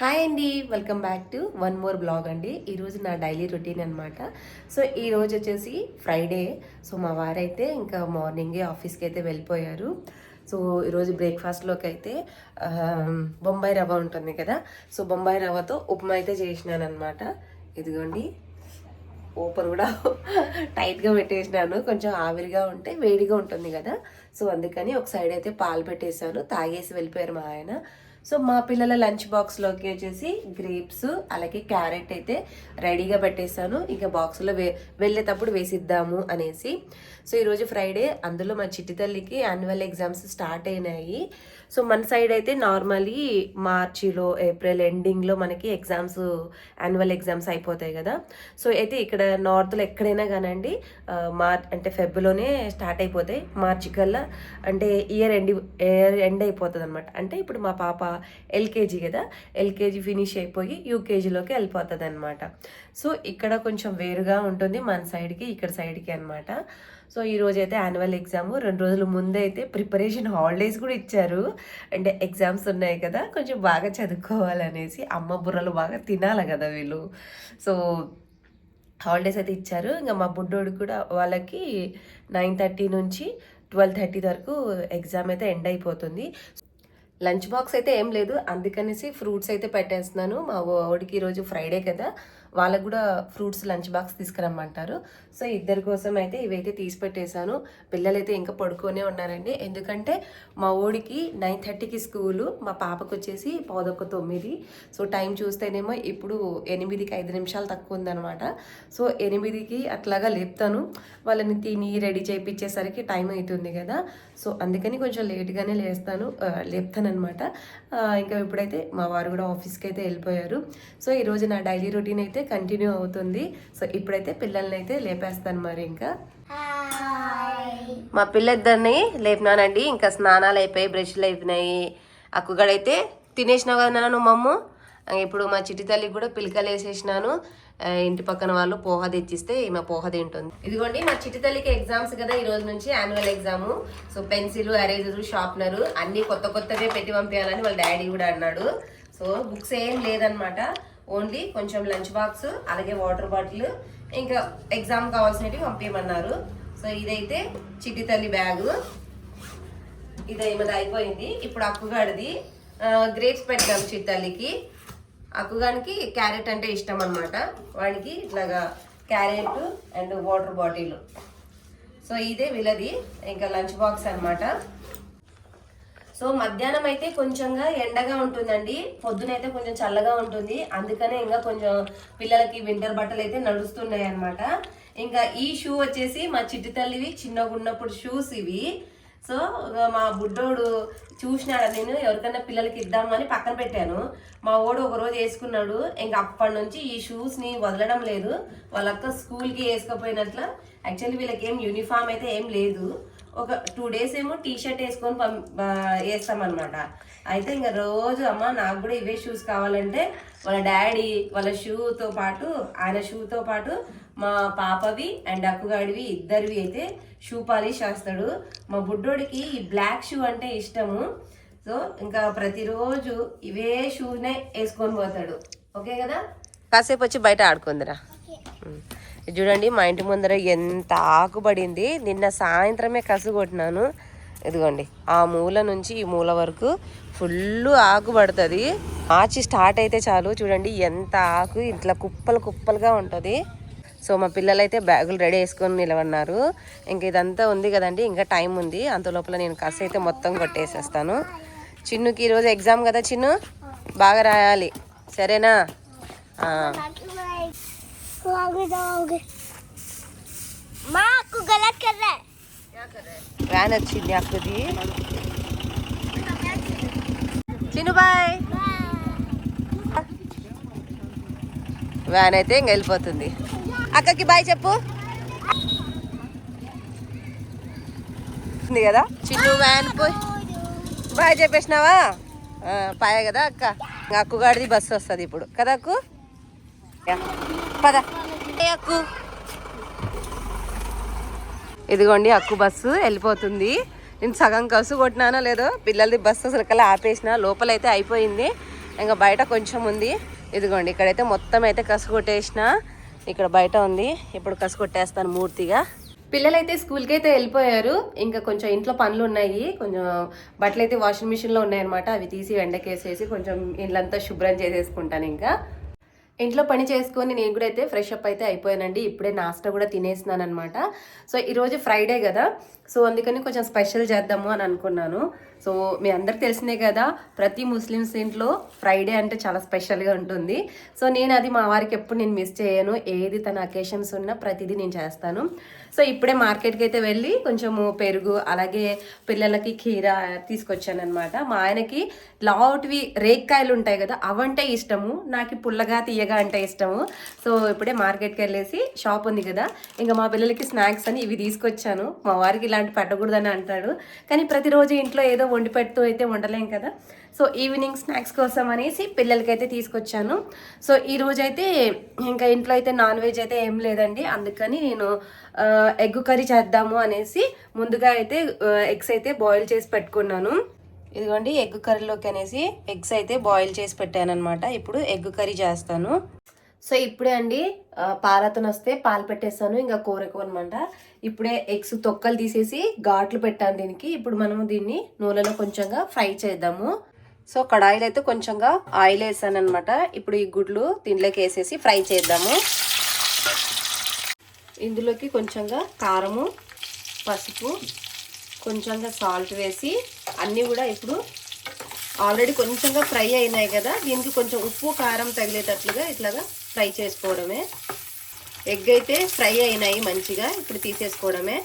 Hi అండి welcome back to one more blog అండి. ఈరోజు నా డైలీ రొటీన్ అనమాట సో ఈరోజు వచ్చేసి ఫ్రైడే సో మా వారైతే ఇంకా మార్నింగే ఆఫీస్కి అయితే వెళ్ళిపోయారు. సో ఈరోజు బ్రేక్ఫాస్ట్లోకి అయితే బొంబాయి రవ్వ ఉంటుంది కదా? సో బొంబాయి రవ్వతో ఉప్మా అయితే చేసినాను అనమాట ఇదిగోండి. ఓపెన్ కూడా టైట్గా పెట్టేసినాను. కొంచెం ఆవిరిగా ఉంటే వేడిగా ఉంటుంది కదా? సో అందుకని ఒక సైడ్ అయితే పాలు పెట్టేశాను. తాగేసి వెళ్ళిపోయారు మా ఆయన. సో మా పిల్లల లంచ్ బాక్స్లోకి వచ్చేసి గ్రేప్స్ అలాగే క్యారెట్ అయితే రెడీగా పెట్టేశాను. ఇంకా బాక్స్లో వే వెళ్ళేటప్పుడు వేసిద్దాము అనేసి. సో ఈరోజు ఫ్రైడే అందులో మా చిట్టి తల్లికి యాన్యువల్ ఎగ్జామ్స్ స్టార్ట్ అయినాయి. సో మన సైడ్ అయితే నార్మలీ మార్చిలో ఏప్రిల్ ఎండింగ్లో మనకి ఎగ్జామ్స్ యాన్యువల్ ఎగ్జామ్స్ అయిపోతాయి కదా. సో అయితే ఇక్కడ నార్త్లో ఎక్కడైనా కానండి మార్చ్ అంటే ఫెబ్లోనే స్టార్ట్ అయిపోతాయి. మార్చి కల్లా అంటే ఇయర్ ఎండి ఇయర్ ఎండ్ అయిపోతుంది అనమాట అంటే ఇప్పుడు మా పాప ఎల్కేజీ కదా? ఎల్కేజీ ఫినిష్ అయిపోయి యూకేజీలోకి వెళ్ళిపోతుంది అనమాట సో ఇక్కడ కొంచెం వేరుగా ఉంటుంది మన సైడ్కి ఇక్కడ సైడ్కి అనమాట సో ఈ అయితే యాన్యువల్ ఎగ్జామ్. రెండు రోజుల ముందే అయితే ప్రిపరేషన్ హాలిడేస్ కూడా ఇచ్చారు. అంటే ఎగ్జామ్స్ ఉన్నాయి కదా కొంచెం బాగా చదువుకోవాలనేసి అమ్మ బుర్రలు బాగా తినాలి కదా వీళ్ళు. సో హాలిడేస్ అయితే ఇచ్చారు. ఇంకా మా బుడ్డోడు కూడా వాళ్ళకి నైన్ థర్టీ నుంచి ట్వెల్వ్ థర్టీ వరకు ఎగ్జామ్ అయితే ఎండ్ అయిపోతుంది. లంచ్ బాక్స్ అయితే ఏం లేదు. అందుకనేసి ఫ్రూట్స్ అయితే పెట్టేస్తున్నాను. మా వాడికి ఈరోజు ఫ్రైడే కదా. వాళ్ళకు కూడా ఫ్రూట్స్ లంచ్ బాక్స్ తీసుకురమ్మంటారు. సో ఇద్దరి కోసం అయితే ఇవైతే తీసి పెట్టేశాను. పిల్లలైతే ఇంకా పడుకొనే ఉన్నారండి. ఎందుకంటే మా ఓడికి నైన్ థర్టీకి స్కూలు మా పాపకు వచ్చేసి పదొక్క తొమ్మిది. సో టైం చూస్తేనేమో ఇప్పుడు ఎనిమిదికి ఐదు నిమిషాలు తక్కువ ఉందనమాట సో ఎనిమిదికి అట్లాగా లేపుతాను. వాళ్ళని తిని రెడీ చేయించేసరికి టైం అవుతుంది కదా. సో అందుకని కొంచెం లేట్గానే లేస్తాను లేపుతానమాట ఇంకా ఇప్పుడైతే మా వారు కూడా ఆఫీస్కి అయితే వెళ్ళిపోయారు. సో ఈరోజు నా డైలీ రొటీన్ అయితే కంటిన్యూ అవుతుంది. సో ఇప్పుడైతే పిల్లల్ని అయితే లేపేస్తాను మరి ఇంకా. మా పిల్లలిద్దరిని లేపినానండి. ఇంకా స్నానాలు అయిపోయి బ్రష్లు అయిపోయినాయి. అక్కుగడైతే తినేసినావు కదా నాన్న నువ్వు మమ్ము? ఇప్పుడు మా చిట్టి తల్లికి కూడా పిలకలు వేసేసినాను ఇంటి పక్కన వాళ్ళు పోహ తెచ్చిస్తే ఈమె పోహ తింటుంది. ఇదిగోండి మా చిట్టి తల్లికి ఎగ్జామ్స్ కదా ఈ రోజు నుంచి annual exam so pencil eraser sharpener అన్ని కొత్త కొత్తవే పెట్టి పంపించాలని వాళ్ళ డాడీ కూడా అన్నాడు. సో బుక్స్ ఏం లేదనమాట ఓన్లీ కొంచెం లంచ్ బాక్స్ అలాగే వాటర్ బాటిల్ ఇంకా ఎగ్జామ్ కావాల్సినవి పంపించమన్నారు. సో ఇదైతే చిట్టి తల్లి బ్యాగు ఇది ఏమది అయిపోయింది. ఇప్పుడు అక్కుగాడిది గ్రేప్స్ పెట్టాము చిట్టల్లికి అక్కుగానికి క్యారెట్ అంటే ఇష్టం అనమాట వాడికి ఇట్లాగా carrot and water bottle. So ఇదే వీళ్ళది. ఇంకా లంచ్ బాక్స్ అనమాట సో మధ్యాహ్నం అయితే కొంచెంగా ఎండగా ఉంటుందండి. పొద్దునైతే కొంచెం చల్లగా ఉంటుంది. అందుకనే ఇంకా కొంచెం పిల్లలకి వింటర్ బట్టలు అయితే నడుస్తున్నాయి అనమాట ఇంకా ఈ షూ వచ్చేసి మా చిట్టి తల్లివి చిన్నగా ఉన్నప్పుడు షూస్ ఇవి. సో మా బుడ్డోడు చూసినాడు నేను? ఎవరికైనా పిల్లలకి ఇద్దామని పక్కన పెట్టాను. మా ఓడు ఒక రోజు వేసుకున్నాడు ఇంకా అప్పటి నుంచి ఈ షూస్ని వదలడం లేదు. వాళ్ళక్క స్కూల్కి వేసుకపోయినట్ల యాక్చువల్లీ వీళ్ళకి ఏం యూనిఫామ్ అయితే ఏం లేదు. ఒక టూ డేస్ ఏమో టీ షర్ట్ వేసుకొని పం వేస్తామన్నమాట అయితే ఇంకా రోజు అమ్మ నాకు కూడా ఇవే షూస్ కావాలంటే వాళ్ళ డాడీ వాళ్ళ షూతో పాటు ఆయన షూతో పాటు మా పాపవి అండ్ అక్కుగాడివి ఇద్దరివి అయితే షూ పాలిష్ చేస్తాడు. మా బుడ్డోడికి ఈ బ్లాక్ షూ అంటే ఇష్టము. సో ఇంకా ప్రతిరోజు ఇవే షూనే వేసుకొని పోతాడు. ఓకే కదా? కాసేపు వచ్చి బయట ఆడుకుందిరా. చూడండి మా ఇంటి ముందర ఎంత ఆకుపడింది నిన్న సాయంత్రమే కసు కొట్టినాను. ఇదిగోండి ఆ మూల నుంచి ఈ మూల వరకు ఫుల్ ఆకు పడుతుంది. స్టార్ట్ అయితే చాలు. చూడండి ఎంత ఆకు ఇట్లా కుప్పలు కుప్పలుగా ఉంటుంది. సో మా పిల్లలు అయితే బ్యాగులు రెడీ వేసుకొని నిలబడినారు. ఇంక ఇదంతా ఉంది కదండి ఇంకా టైం ఉంది. అంత లోపల నేను కసి అయితే మొత్తం కొట్టేసేస్తాను. చిన్నుకి ఈరోజు ఎగ్జామ్ కదా చిన్ను? బాగా రాయాలి. సరేనా? వ్యాన్ వచ్చింది అక్కది చిన్ను బాయ్. వ్యాన్ అయితే ఇంక వెళ్ళిపోతుంది. అక్కకి బాయ్ చెప్పు. ఉంది కదా? చిన్ను వ్యాన్ పోయి. బాయ్ చెప్పేసినావా? పాయ కదా అక్క. ఇంకా అక్కుగాడిది బస్సు వస్తుంది ఇప్పుడు. కదా అక్కు. పద. అక్కు? ఇదిగోండి అక్కు బస్సు వెళ్ళిపోతుంది. నేను సగం కసు కొట్టినానో లేదో పిల్లలది బస్సు అసలు కల్లా ఆపేసిన లోపలైతే అయిపోయింది. ఇంకా బయట కొంచెం ఉంది. ఇదిగోండి ఇక్కడైతే మొత్తం అయితే కసు కొట్టేసిన. ఇక్కడ బయట ఉంది. ఇప్పుడు కసి కొట్టేస్తాను మూర్తిగా. పిల్లలైతే స్కూల్కి అయితే వెళ్ళిపోయారు. ఇంకా కొంచెం ఇంట్లో పనులు ఉన్నాయి. కొంచెం బట్టలు అయితే వాషింగ్ మిషన్లో ఉన్నాయన్నమాట. అవి తీసి ఎండకేసేసి కొంచెం ఇళ్ళంతా శుభ్రం చేసేసుకుంటాను ఇంకా. ఇంట్లో పని చేసుకొని నేను కూడా అయితే ఫ్రెష్ అప్ అయితే అయిపోయానండి. ఇప్పుడే నాస్టా కూడా తినేసినాను అనమాట సో ఈరోజు ఫ్రైడే కదా. సో అందుకని కొంచెం స్పెషల్ చేద్దాము అని అనుకున్నాను. సో మీ అందరికి తెలిసినే కదా ప్రతి ముస్లిమ్స్ ఇంట్లో ఫ్రైడే అంటే చాలా స్పెషల్గా ఉంటుంది. సో నేను అది మా వారికి ఎప్పుడు నేను మిస్ చేయను. ఏది తన అకేషన్స్ ఉన్నా ప్రతిదీ నేను చేస్తాను. సో ఇప్పుడే మార్కెట్కి అయితే వెళ్ళి కొంచెము పెరుగు అలాగే పిల్లలకి కీర తీసుకొచ్చాను అనమాట మా ఆయనకి లావుటివి రేక్కాయలు ఉంటాయి కదా అవంటే ఇష్టము. నాకు పుల్లగా తీయగా అంటే ఇష్టము. సో ఇప్పుడే మార్కెట్కి వెళ్ళేసి షాప్ ఉంది కదా ఇంకా మా పిల్లలకి స్నాక్స్ అని ఇవి తీసుకొచ్చాను. మా వారికి ఇలా ఇలాంటి పెట్టకూడదని అంటాడు. కానీ ప్రతిరోజు ఇంట్లో ఏదో వండి పెడుతూ అయితే ఉండలేం కదా. సో ఈవినింగ్ స్నాక్స్ కోసం అనేసి పిల్లలకైతే తీసుకొచ్చాను. సో ఈ అయితే ఇంకా ఇంట్లో అయితే నాన్ వెజ్ అయితే ఏం లేదండి. అందుకని నేను ఎగ్ కర్రీ చేద్దాము అనేసి ముందుగా అయితే ఎగ్స్ అయితే బాయిల్ చేసి పెట్టుకున్నాను. ఇదిగోండి ఎగ్ కర్రీలోకి అనేసి ఎగ్స్ అయితే బాయిల్ చేసి పెట్టాను అనమాట ఇప్పుడు ఎగ్ కర్రీ చేస్తాను. సో ఇప్పుడే అండి ఆ, పాలతను వస్తే పాలు పెట్టేస్తాను ఇంకా కూరకు అనమాట ఇప్పుడే ఎగ్స్ తొక్కలు తీసేసి ఘాట్లు పెట్టాను దీనికి. ఇప్పుడు మనము దీన్ని నూనెలో కొంచెంగా ఫ్రై చేద్దాము. సో కడాయిలో అయితే కొంచెంగా ఆయిల్ వేసాను అనమాట ఇప్పుడు ఈ గుడ్లు దీంట్లోకి వేసేసి ఫ్రై చేద్దాము. ఇందులోకి కొంచెంగా కారము పసుపు కొంచెంగా సాల్ట్ వేసి అన్నీ కూడా ఇప్పుడు ఆల్రెడీ కొంచెంగా ఫ్రై అయినాయి కదా. దీనికి కొంచెం ఉప్పు కారం తగిలేటట్లుగా ఇట్లాగా ఫ్రై చేసుకోవడమే. ఎగ్ అయితే ఫ్రై అయినాయి మంచిగా ఇప్పుడు తీసేసుకోవడమే.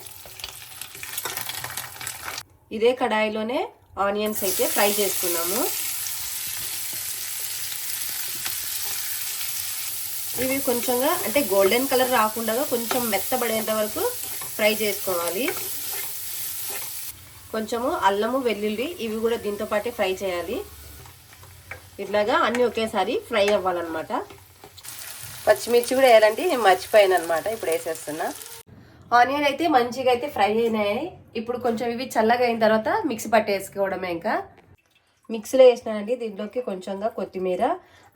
ఇదే కడాయిలోనే ఆనియన్స్ అయితే ఫ్రై చేసుకున్నాము. ఇవి కొంచెంగా అంటే గోల్డెన్ కలర్ రాకుండా కొంచెం మెత్తబడేంత వరకు ఫ్రై చేసుకోవాలి. కొంచెము అల్లము వెల్లుల్లి ఇవి కూడా దీంతో పాటే ఫ్రై చేయాలి. ఇట్లాగా అన్నీ ఒకేసారి ఫ్రై అవ్వాలన్నమాట. పచ్చిమిర్చి కూడా వేయాలంటే నేను మర్చిపోయాను అనమాట ఇప్పుడు వేసేస్తున్నా. ఆనియన్ అయితే మంచిగా అయితే ఫ్రై అయినాయి. ఇప్పుడు కొంచెం ఇవి చల్లగా అయిన తర్వాత మిక్సీ పట్టేసుకోవడమే ఇంకా. మిక్సీలో వేసినానండి దీంట్లోకి కొంచెంగా కొత్తిమీర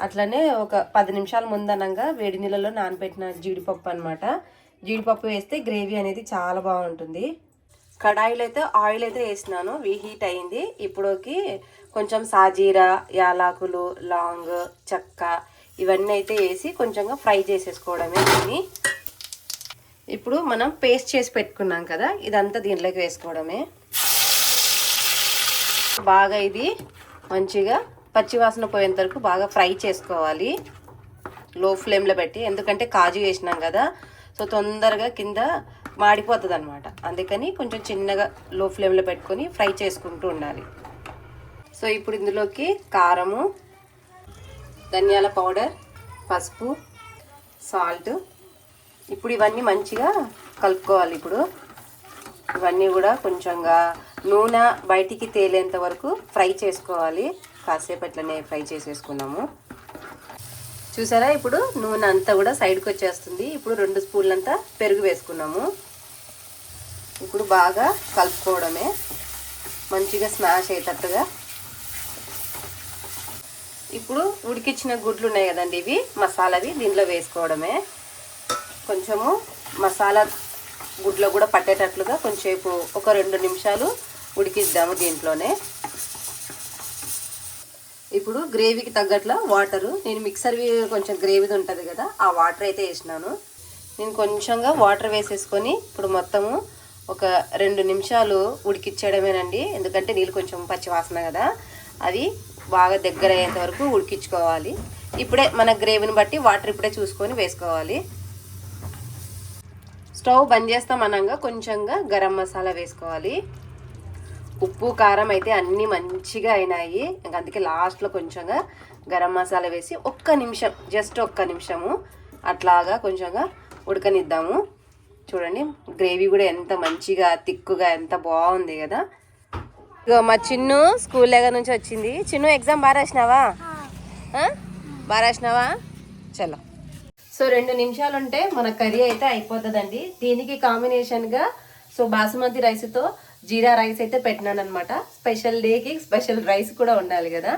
అట్లనే ఒక పది నిమిషాల ముందనంగా వేడి నీళ్ళలో నానబెట్టిన జీడిపప్పు అనమాట జీడిపప్పు వేస్తే గ్రేవీ అనేది చాలా బాగుంటుంది. కడాయిలో అయితే ఆయిల్ అయితే వేసినాను హీట్ అయింది. ఇప్పుడుకి కొంచెం సాజీరా యాలకులు లాంగ్ చెక్క ఇవన్నీ అయితే వేసి కొంచెంగా ఫ్రై చేసేసుకోవడమే దీన్ని. ఇప్పుడు మనం పేస్ట్ చేసి పెట్టుకున్నాం కదా ఇదంతా దీంట్లోకి వేసుకోవడమే. బాగా ఇది మంచిగా పచ్చివాసన పోయేంత వరకు బాగా ఫ్రై చేసుకోవాలి. లో ఫ్లేమ్లో పెట్టి ఎందుకంటే కాజు వేసినాం కదా సో తొందరగా కింద మాడిపోతుంది అనమాట అందుకని కొంచెం చిన్నగా లో ఫ్లేమ్లో పెట్టుకొని ఫ్రై చేసుకుంటూ ఉండాలి. సో ఇప్పుడు ఇందులోకి కారము ధనియాల పౌడర్ పసుపు సాల్ట్. ఇప్పుడు ఇవన్నీ మంచిగా కలుపుకోవాలి ఇప్పుడు. ఇవన్నీ కూడా కొంచెంగా నూనె బయటికి తేలేంత వరకు ఫ్రై చేసుకోవాలి. కాసేపు అట్లనే ఫ్రై చేసేసుకున్నాము. చూసారా ఇప్పుడు నూనె అంతా కూడా సైడ్కి వచ్చేస్తుంది. ఇప్పుడు రెండు స్పూన్లంతా పెరుగు వేసుకున్నాము. ఇప్పుడు బాగా కలుపుకోవడమే. మంచిగా స్మాష్ అయ్యేటట్టుగా ఇప్పుడు ఉడికించిన గుడ్లు ఉన్నాయి కదండి ఇవి మసాలావి దీంట్లో వేసుకోవడమే. కొంచెము మసాలా గుడ్లో కూడా పట్టేటట్లుగా కొంచెంసేపు ఒక రెండు నిమిషాలు ఉడికిద్దాము దీంట్లోనే. ఇప్పుడు గ్రేవీకి తగ్గట్ల వాటరు నేను మిక్సర్వి కొంచెం గ్రేవీది ఉంటుంది కదా ఆ వాటర్ అయితే వేసినాను. నేను కొంచెంగా వాటర్ వేసేసుకొని ఇప్పుడు మొత్తము ఒక రెండు నిమిషాలు ఉడికిచ్చేయడమేనండి. ఎందుకంటే నీళ్ళు కొంచెం పచ్చి వాసన కదా. అది బాగా దగ్గర అయ్యేంత వరకు ఉడికించుకోవాలి. ఇప్పుడే మన గ్రేవీని బట్టి వాటర్ ఇప్పుడే చూసుకొని వేసుకోవాలి. స్టవ్ బంద్ చేస్తాం అనగా కొంచెంగా గరం మసాలా వేసుకోవాలి. ఉప్పు కారం అయితే అన్నీ మంచిగా అయినాయి. ఇంకా అందుకే లాస్ట్లో కొంచెంగా గరం మసాలా వేసి ఒక్క నిమిషం జస్ట్ ఒక్క నిమిషము అట్లాగా కొంచెంగా ఉడకనిద్దాము. చూడండి గ్రేవీ కూడా ఎంత మంచిగా తిక్కుగా ఎంత బాగుంది కదా. ఇగో మా చిన్ను స్కూల్ దగ్గర నుంచి వచ్చింది. చిన్ను ఎగ్జామ్ బాగా రాసినావా? బాగా రాసినావా? చలో. సో రెండు నిమిషాలు ఉంటే మన కర్రీ అయితే అయిపోతుందండి. దీనికి కాంబినేషన్గా సో బాసుమతి రైస్తో జీరా రైస్ అయితే పెట్టినాను అనమాట స్పెషల్ డేకి స్పెషల్ రైస్ కూడా ఉండాలి కదా.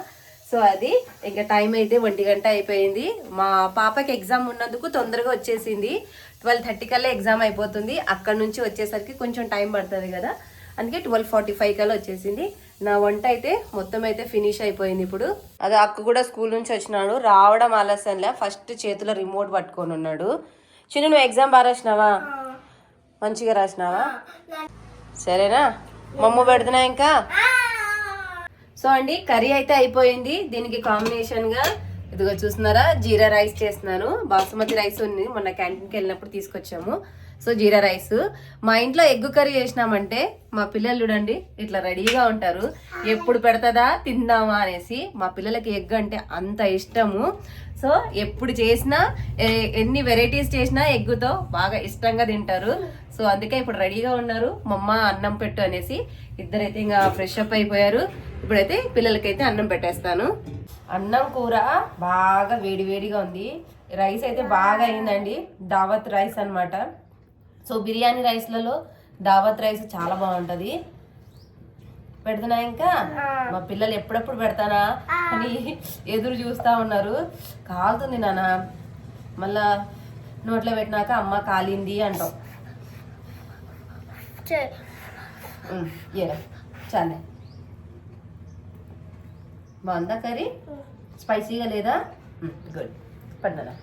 సో అది ఇంకా టైం అయితే ఒంటి గంట అయిపోయింది. మా పాపకి ఎగ్జామ్ ఉన్నందుకు తొందరగా వచ్చేసింది. ట్వెల్వ్ థర్టీ కల్లా ఎగ్జామ్ అయిపోతుంది. అక్కడ నుంచి వచ్చేసరికి కొంచెం టైం పడుతుంది కదా. అందుకే ట్వెల్వ్ ఫార్టీ ఫైవ్ కల్లా వచ్చేసింది. నా వంట అయితే మొత్తం అయితే ఫినిష్ అయిపోయింది ఇప్పుడు. అది అక్క కూడా స్కూల్ నుంచి వచ్చినాడు. రావడం ఆలస్యంలే. ఫస్ట్ చేతిలో రిమోట్ పట్టుకొని ఉన్నాడు. చిన్న నువ్వు ఎగ్జామ్ బాగా రాసినావా? మంచిగా రాసినావా? సరేనా? మమ్మ పెడుతున్నా ఇంకా? సో అండి కర్రీ అయితే అయిపోయింది. దీనికి కాంబినేషన్గా ఇదిగో చూస్తున్నారా? జీరా రైస్ చేస్తున్నాను. బాసుమతి రైస్ ఉంది. మొన్న క్యాంటీన్కి వెళ్ళినప్పుడు తీసుకొచ్చాము. So jeera rice. మా ఇంట్లో ఎగ్ కర్రీ చేసినామంటే మా పిల్లలు చూడండి ఇట్లా రెడీగా ఉంటారు. ఎప్పుడు పెడతదా తిందామా అనేసి మా పిల్లలకి ఎగ్ అంటే అంత ఇష్టము. సో ఎప్పుడు చేసినా ఎన్ని వెరైటీస్ చేసినా ఎగ్గుతో బాగా ఇష్టంగా తింటారు. సో అందుకే ఇప్పుడు రెడీగా ఉన్నారు. మమ్మ అన్నం పెట్టు అనేసి ఇద్దరైతే ఇంకా ఫ్రెష్ అప్ అయిపోయారు. ఇప్పుడైతే పిల్లలకైతే అన్నం పెట్టేస్తాను. అన్నం కూర బాగా వేడి వేడిగా ఉంది. రైస్ అయితే బాగా అయిందండి. దావత్ రైస్ అన్నమాట. సో బిర్యానీ రైస్లలో దావత్ రైస్ చాలా బాగుంటది. పెడుతున్నా ఇంకా? మా పిల్లలు ఎప్పుడెప్పుడు పెడతానా? అని ఎదురు చూస్తా ఉన్నారు. కాలుతుంది నాన్న. మళ్ళా నోట్లో పెట్టినాక అమ్మ కాలింది అంటాం. ఏరా చాలే. బాగుందా కర్రీ స్పైసీగా లేదా? గుడ్. పడ్డా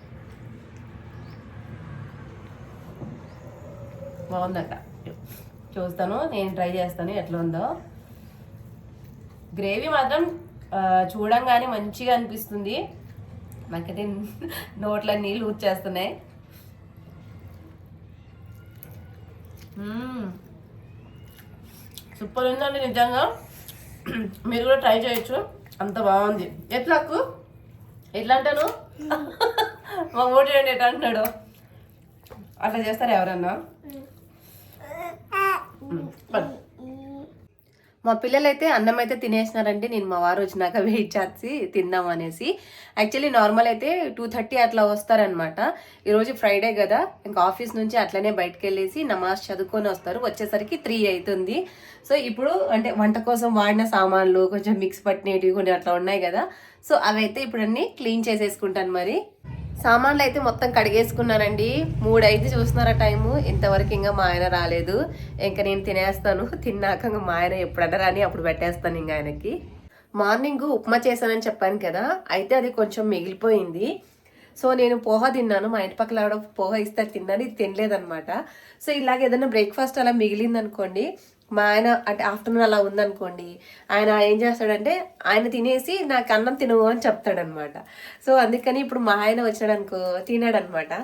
బాగుందట. చూస్తాను నేను ట్రై చేస్తాను ఎట్లా ఉందో గ్రేవీ మాత్రం చూడంగానే మంచిగా అనిపిస్తుంది. నాకైతే నోట్ల నీళ్ళు ఊడ్చేస్తున్నాయి మ్మ్. సూపర్ ఉందండి నిజంగా. మీరు కూడా ట్రై చేయొచ్చు. అంత బాగుంది. ఎట్లా అక్కు? ఎట్లా అంటాను? మా ఓటు అంటున్నాడు అట్లా చేస్తారు ఎవరన్నా. మా పిల్లలైతే అన్నం అయితే తినేసినారండి. నేను మా వారు వచ్చినాక వెయిట్ చేసి తిందాం అనేసి. యాక్చువల్లీ నార్మల్ అయితే టూ థర్టీ అట్లా వస్తారనమాట ఈరోజు ఫ్రైడే కదా. ఇంకా ఆఫీస్ నుంచి అట్లనే బయటకు వెళ్ళేసి నమాజ్ చదువుకొని వస్తారు. వచ్చేసరికి త్రీ అవుతుంది సో ఇప్పుడు అంటే వంట కోసం వాడిన సామాన్లు కొంచెం మిక్స్ పట్టినవి కొన్ని అట్లా ఉన్నాయి కదా. సో అవైతే ఇప్పుడు క్లీన్ చేసేసుకుంటాను మరి. సామాన్లు అయితే మొత్తం కడిగేసుకున్నానండి. మూడు చూస్తున్నారా టైము. ఇంతవరకు ఇంకా మా ఆయన రాలేదు. ఇంకా నేను తినేస్తాను. తిన్నాక ఇంకా మా ఆయన ఎప్పుడన్నా రాని అప్పుడు పెట్టేస్తాను ఇంకా ఆయనకి. మార్నింగ్ ఉప్మా చేశానని చెప్పాను కదా అయితే అది కొంచెం మిగిలిపోయింది. సో నేను పోహ తిన్నాను. మా ఇంటి పక్కల ఆవిడ పోహ ఇస్తే తిన్నాను ఇది తినలేదనమాట సో ఇలాగ ఏదైనా బ్రేక్ఫాస్ట్ అలా మిగిలింది అనుకోండి మా ఆయన అంటే ఆఫ్టర్నూన్ అలా ఉందనుకోండి ఆయన ఏం చేస్తాడంటే ఆయన తినేసి నాకు అన్నం తినవు అని చెప్తాడనమాట. సో అందుకని ఇప్పుడు మా ఆయన వచ్చాడనుకో తినాడనమాట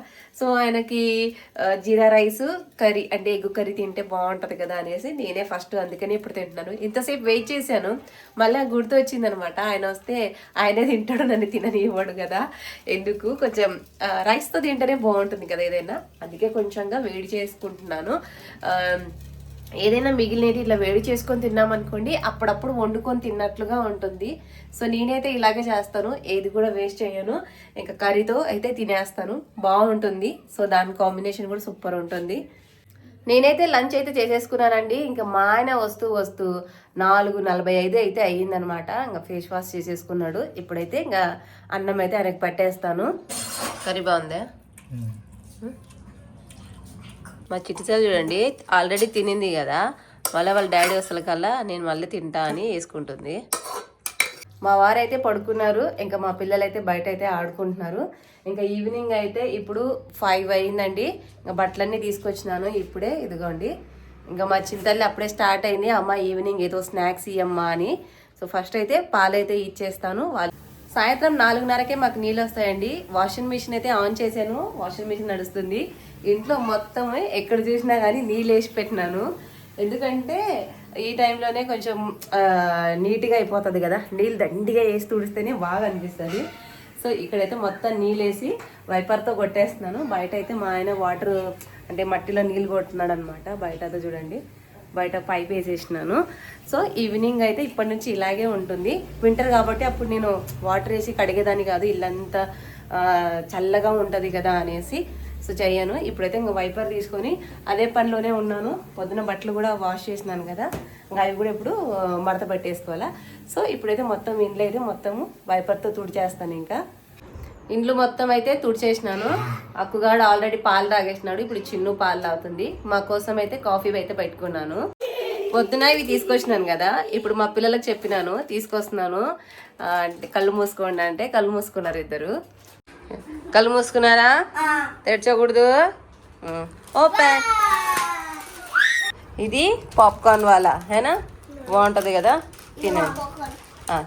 సో ఆయనకి జీరా రైస్ కర్రీ అంటే ఎగ్గు కర్రీ తింటే బాగుంటుంది కదా అనేసి నేనే ఫస్ట్ అందుకని ఇప్పుడు తింటున్నాను. ఇంతసేపు వెయిట్ చేశాను. మళ్ళీ గుర్తు వచ్చిందనమాట. ఆయన వస్తే ఆయనే తింటాడు నన్ను తిననివ్వడు కదా. ఎందుకు? కొంచెం రైస్తో తింటేనే బాగుంటుంది కదా ఏదైనా. అందుకే కొంచెంగా వేడి చేసుకుంటున్నాను. ఆ, ఏదైనా మిగిలినది ఇట్లా వేడి చేసుకొని తిన్నామనుకోండి అప్పుడప్పుడు వండుకొని తిన్నట్లుగా ఉంటుంది. సో నేనైతే ఇలాగే చేస్తాను. ఏది కూడా వేస్ట్ చేయను. ఇంకా కర్రీతో అయితే తినేస్తాను. బాగుంటుంది. సో దాని కాంబినేషన్ కూడా సూపర్ ఉంటుంది. నేనైతే లంచ్ అయితే చేసేసుకున్నానండి. ఇంకా మా ఆయన వస్తూ వస్తూ నాలుగు నలభై ఐదు అయితే అయ్యిందనమాట. ఇంకా ఫేస్ వాష్ చేసేసుకున్నాడు. ఇప్పుడైతే ఇంకా అన్నం అయితే ఆయనకి పట్టేస్తాను. కర్రీ బాగుందా? మా చిట్టిసా చూడండి ఆల్రెడీ తినింది కదా. మళ్ళీ వాళ్ళ డాడీ వస్తల కల్లా నేను మళ్ళీ తింటా అని వేసుకుంటుంది. మా వారైతే పడుకున్నారు ఇంకా మా పిల్లలు అయితే బయట అయితే ఆడుకుంటున్నారు. ఇంకా ఈవినింగ్ అయితే ఇప్పుడు ఫైవ్ అయిందండి. ఇంకా బట్టలన్నీ తీసుకొచ్చినాను ఇప్పుడే ఇదిగోండి. ఇంకా మా చింతల్లి అప్పుడే స్టార్ట్ అయింది అమ్మ ఈవినింగ్ ఏదో స్నాక్స్ ఇయ్యమ్మా అని. సో ఫస్ట్ అయితే పాలైతే ఇచ్చేస్తాను. వాళ్ళు సాయంత్రం నాలుగున్నరకే మాకు నీళ్ళు వస్తాయండి. వాషింగ్ మిషన్ అయితే ఆన్ చేశాను వాషింగ్ మిషన్ నడుస్తుంది. ఇంట్లో మొత్తమే ఎక్కడ చూసినా కానీ నీళ్ళు వేసి పెట్టినాను. ఎందుకంటే ఈ టైంలోనే కొంచెం నీట్గా అయిపోతుంది కదా. నీళ్ళు దండిగా వేసి తుడిస్తేనే బాగా అనిపిస్తుంది. సో ఇక్కడైతే మొత్తం నీళ్ళు వేసి వైపర్తో కొట్టేస్తున్నాను. బయట అయితే మా ఆయన వాటర్ అంటే మట్టిలో నీళ్ళు కొడుతున్నాడు అనమాట బయట చూడండి. బయట పైప్ వేసేసినాను. సో ఈవినింగ్ అయితే ఇప్పటి నుంచి ఇలాగే ఉంటుంది. వింటర్ కాబట్టి అప్పుడు నేను వాటర్ వేసి కడిగేదాన్ని కాదు. ఇల్లంతా చల్లగా ఉంటుంది కదా అనేసి సో చేయను ఇప్పుడైతే ఇంకా వైపర్ తీసుకొని అదే పనిలోనే ఉన్నాను. పొద్దున బట్టలు కూడా వాష్ చేసినాను కదా. ఇంకా అవి కూడా ఇప్పుడు మడత పెట్టేసుకోవాలా. సో ఇప్పుడైతే మొత్తం ఇంట్లో అయితే మొత్తము వైపర్తో తుడిచేస్తాను ఇంకా. ఇండ్లు మొత్తం అయితే తుడిచేసినాను. అక్కుగాడు ఆల్రెడీ పాలు తాగేసినాడు. ఇప్పుడు చిన్ను పాలు తాగుతుంది. మా కోసం అయితే కాఫీ అయితే పెట్టుకున్నాను. పొద్దున ఇవి తీసుకొచ్చినాను కదా. ఇప్పుడు మా పిల్లలకు చెప్పినాను. తీసుకొస్తున్నాను. అంటే కళ్ళు మూసుకోండి అంటే కళ్ళు మూసుకున్నారు ఇద్దరు. కళ్ళు మూసుకున్నారా? తెడ్చకూడదు ఓపెన్. ఇది పాప్కార్న్ వాళ్ళ హేనా? బాగుంటుంది కదా? తినే.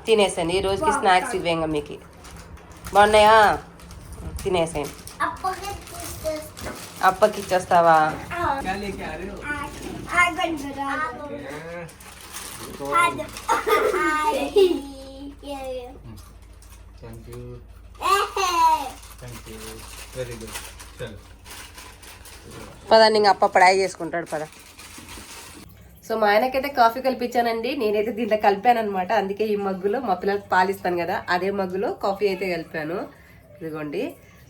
తినేసండి ఈ రోజుకి స్నాక్స్ ఇవ్వంగా మీకు. బాగున్నాయా? తినేసేయండి. అప్పకి ఇచ్చేస్తావా? Thank you. పద గుడ్ అప్ప పడాయి చేసుకుంటాడు పద. సో మా ఆయనకైతే కాఫీ కలిపించానండి నేనైతే దీంట్లో కలిపాను అనమాట అందుకే ఈ మగ్గులో మా పిల్లలకు పాలిస్తాను కదా అదే మగ్గులో కాఫీ అయితే కలిపాను. ఇదిగోండి.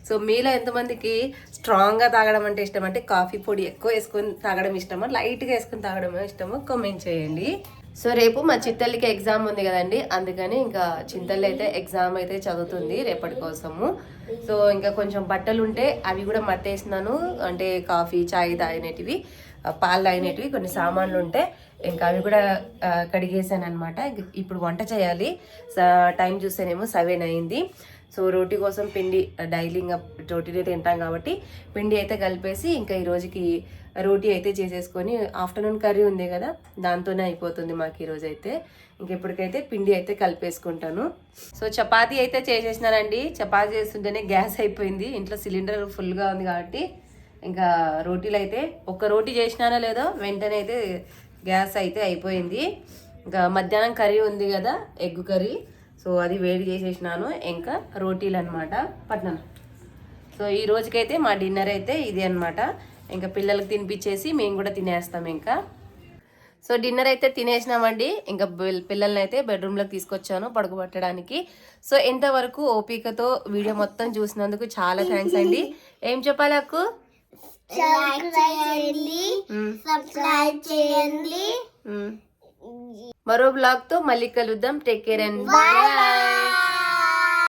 సో మీలో ఎంతమందికి స్ట్రాంగ్గా తాగడం అంటే ఇష్టం? అంటే కాఫీ పొడి ఎక్కువ వేసుకొని తాగడం ఇష్టమా? లైట్గా వేసుకొని తాగడం ఇష్టమో? కామెంట్ చేయండి. సో రేపు మా చిత్తల్లికి ఎగ్జామ్ ఉంది కదండి. అందుకని ఇంకా చింతల్లి అయితే ఎగ్జామ్ అయితే చదువుతుంది రేపటి కోసము. సో ఇంకా కొంచెం బట్టలు ఉంటే అవి కూడా మట్టేసినాను. అంటే కాఫీ చాయ్ తాగినటివి పాలు తాగినటివి కొన్ని సామాన్లు ఉంటే ఇంకా అవి కూడా కడిగేసాను అనమాట ఇప్పుడు వంట చేయాలి. టైం చూస్తేనేమో సెవెన్ అయింది. సో రోటీ కోసం పిండి డైలీ ఇంకా రోటీనే తింటాం కాబట్టి పిండి అయితే కలిపేసి ఇంకా ఈ రోజుకి రోటీ అయితే చేసేసుకొని ఆఫ్టర్నూన్ కర్రీ ఉంది కదా దాంతోనే అయిపోతుంది మాకు ఈరోజు అయితే ఇంకెప్పటికైతే పిండి అయితే కలిపేసుకుంటాను. సో చపాతీ అయితే చేసేసినానండి. చపాతీ చేస్తుంటేనే గ్యాస్ అయిపోయింది. ఇంట్లో సిలిండర్ ఫుల్గా ఉంది కాబట్టి ఇంకా రోటీలు అయితే ఒక్క రోటీ చేసినానో లేదో వెంటనే అయితే గ్యాస్ అయితే అయిపోయింది. ఇంకా మధ్యాహ్నం కర్రీ ఉంది కదా ఎగ్ కర్రీ. సో అది వేడి చేసేసినాను. ఇంకా రోటీలు అనమాట పట్నం. సో ఈ రోజుకైతే మా డిన్నర్ అయితే ఇది అన్నమాట. ఇంకా పిల్లలకు తినిపించేసి మేము కూడా తినేస్తాం ఇంకా. సో డిన్నర్ అయితే తినేసినామండి. ఇంకా పిల్- పిల్లల్ని అయితే బెడ్రూమ్లోకి తీసుకొచ్చాను పడుకోబెట్టడానికి సో ఎంతవరకు ఓపికతో వీడియో మొత్తం చూసినందుకు చాలా థ్యాంక్స్ అండి. ఏం చెప్పాలి అక్కు? మ్. మరో బ్లాగ్తో మళ్ళీ కలుద్దాం. Take care and bye